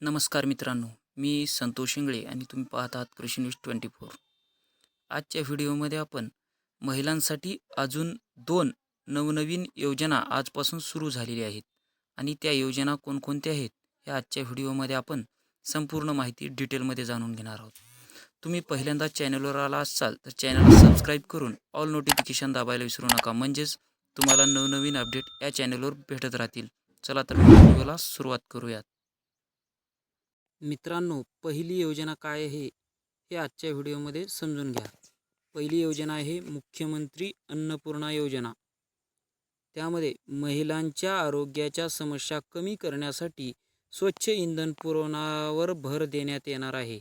नमस्कार मित्रांनो मी संतोष इंगळे आणि तुम्ही पाहत आहात कृषी न्यूज ट्वेंटी फोर. आजच्या व्हिडिओमध्ये आपण महिलांसाठी अजून दोन नवनवीन योजना आजपासून सुरू झालेल्या आहेत आणि त्या योजना कोणकोणत्या आहेत हे आजच्या व्हिडिओमध्ये आपण संपूर्ण माहिती डिटेलमध्ये जाणून घेणार आहोत. तुम्ही पहिल्यांदा चॅनलवर आला असाल तर चॅनलला सबस्क्राईब करून ऑल नोटिफिकेशन दाबायला विसरू नका. म्हणजेच तुम्हाला नवनवीन अपडेट या चॅनलवर भेटत राहतील. चला तर व्हिडिओला सुरुवात करूयात. मित्रांनो पहिली योजना काय आहे हे आजच्या व्हिडिओमध्ये समजून घ्या. पहिली योजना आहे मुख्यमंत्री अन्नपूर्णा योजना. त्यामध्ये महिलांच्या आरोग्याच्या समस्या कमी करण्यासाठी स्वच्छ इंधन पुरवण्यावर भर देण्यात येणार आहे.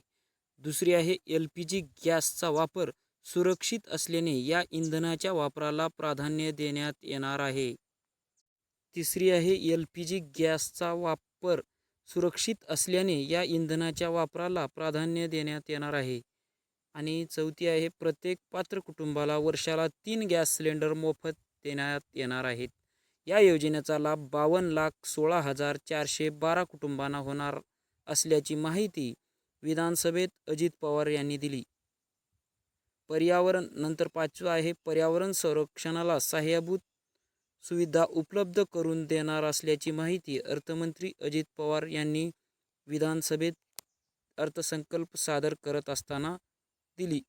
दुसरी आहे एल पी जी गॅसचा वापर सुरक्षित असल्याने या इंधनाच्या वापराला प्राधान्य देण्यात येणार आहे. तिसरी आहे एल पी जी गॅसचा वापर सुरक्षित असल्याने या इंधनाच्या वापराला प्राधान्य देण्यात येणार आहे. आणि चौथी आहे प्रत्येक पात्र कुटुंबाला वर्षाला तीन गॅस सिलेंडर मोफत देण्यात येणार आहेत. या योजनेचा लाभ बावन्न लाख सोळा हजार चारशे बारा कुटुंबांना होणार असल्याची माहिती विधानसभेत अजित पवार यांनी दिली. पर्यावरण नंतर पाचवं आहे पर्यावरण संरक्षणाला सहाय्यभूत सुविधा उपलब्ध करून देणार असल्याची माहिती अर्थमंत्री अजित पवार यांनी विधानसभेत अर्थसंकल्प सादर करत असताना दिली.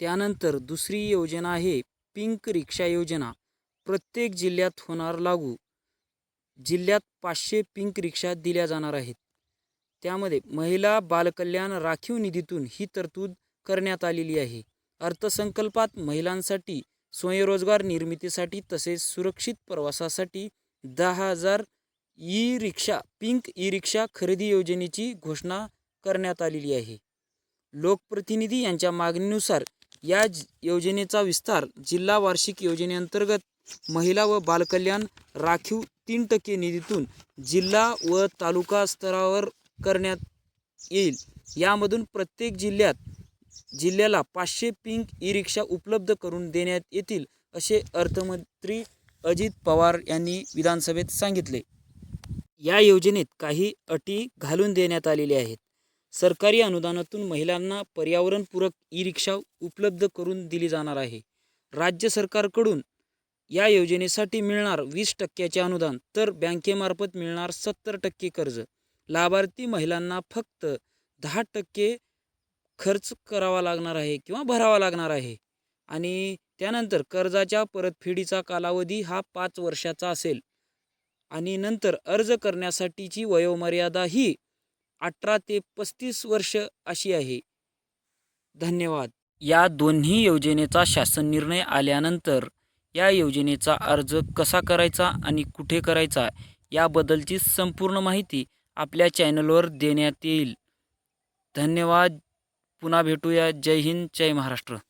त्यानंतर दुसरी योजना आहे पिंक रिक्षा योजना. प्रत्येक जिल्ह्यात होणार लागू. जिल्ह्यात पाचशे पिंक रिक्षा दिल्या जाणार आहेत. त्यामध्ये महिला बालकल्याण राखीव निधीतून ही तरतूद करण्यात आलेली आहे. अर्थसंकल्पात महिलांसाठी स्वयंरोजगार निर्मितीसाठी तसेच सुरक्षित प्रवासासाठी दहा हजार e rickshaw pink e rickshaw खरेदी योजनेची घोषणा करण्यात आलेली आहे. लोकप्रतिनिधी यांच्या मागणीनुसार या ज- योजनेचा विस्तार जिल्हा वार्षिक योजनेअंतर्गत महिला व बालकल्याण राखीव तीन टक्के निधीतून जिल्हा व तालुका स्तरावर करण्यात येईल. यामधून प्रत्येक जिल्ह्यात जिल्ह्याला पाचशे पिंक ई रिक्षा उपलब्ध करून देण्यात येतील असे अर्थमंत्री अजित पवार यांनी विधानसभेत सांगितले. या योजनेत काही अटी घालून देण्यात आलेल्या आहेत. सरकारी अनुदानातून महिलांना पर्यावरणपूरक ई रिक्षा उपलब्ध करून दिली जाणार आहे. राज्य सरकारकडून या योजनेसाठी मिळणार वीस टक्क्याचे अनुदान तर बँकेमार्फत मिळणार सत्तर टक्के कर्ज. लाभार्थी महिलांना फक्त दहा टक्के खर्च करावा लागणार आहे किंवा भरावा लागणार आहे. आणि त्यानंतर कर्जाच्या परतफेडीचा कालावधी हा पाच वर्षाचा असेल. आणि नंतर अर्ज करण्यासाठीची वयोमर्यादा ही अठरा ते पस्तीस वर्ष अशी आहे. धन्यवाद. या दोन्ही योजनेचा शासन निर्णय आल्यानंतर या योजनेचा अर्ज कसा करायचा आणि कुठे करायचा याबद्दलची संपूर्ण माहिती आपल्या चॅनलवर देण्यात येईल. धन्यवाद. पुन्हा भेटूया. जय हिंद जय महाराष्ट्र.